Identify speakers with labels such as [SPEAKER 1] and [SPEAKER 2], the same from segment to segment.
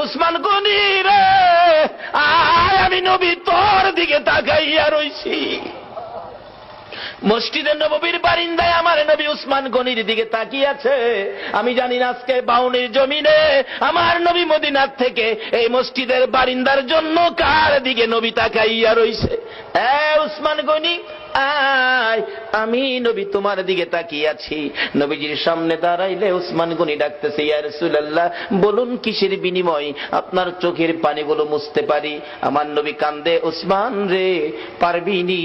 [SPEAKER 1] উসমান গনি রে, আয় আমি নবী তোর দিকে তাকাইয়া রইছি। মসজিদের নবীর বারিন্দায় আমার নবী উসমান গনির দিকে তাকিয়ে আছে আমি জানি না আজকে বাউনির জমিনে আমার নবী মদিনার থেকে এই মসজিদের বারিন্দার জন্য কার দিকে নবী তাকাইয়া রইছে। এ উসমান গনি আমি নবী তোমার দিকে তাকিয়ে আছি। নবীজির সামনে দাঁড়াইলে উসমান গনি ডাকতেছে ইয়ার বলুন কিসের বিনিময়? আপনার চোখের পানিগুলো মুছতে পারি। আমার নবী কান্দে উসমান রে পারবিনি।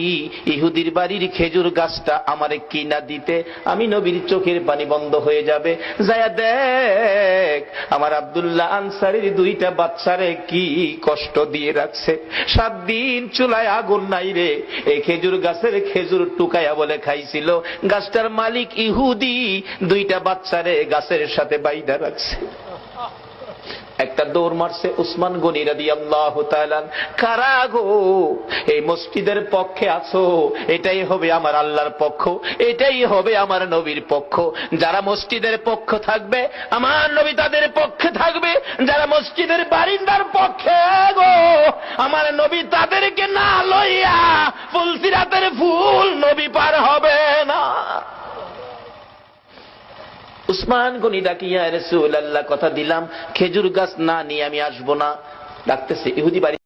[SPEAKER 1] ইহুদির বাড়ির খেজুর গাছটা আমারে কিনা দিতে, আমি নবীর চোখের পানি বন্ধ হয়ে যাবে। যায়া দেখ, আমার আব্দুল্লাহ আনসারির দুইটা বাচ্চারে কি কষ্ট দিয়ে রাখছে। সাত দিন চুলায় আগুন নাই রে, এই খেজুর গাছের খেজুর টুকায়া বলে খাইছিল। গাছটার মালিক ইহুদি, দুইটা বাচ্চারে গাছের সাথে বাইদা রাখছে। একটা দৌড় মারছে উসমান গনি রাদি আল্লাহ কারা গো? এই মসজিদের পক্ষে আছো? এটাই হবে আমার আল্লাহর পক্ষ, এটাই হবে আমার নবীর পক্ষ। যারা মসজিদের পক্ষ থাকবে, আমার নবী তাদের পক্ষে থাকবে। যারা মসজিদের বারিন্দার পক্ষে, গো, আমার নবী তাদেরকে না লইয়া ফুলসিরাতের ফুল নবী পার হবে না। উসমান গনি ডাকিয়া রসুল আল্লাহ কথা দিলাম। খেজুর গাছ না নিয়ে আমি আসব না। ডাকতেছে, ইহুদি বাড়ি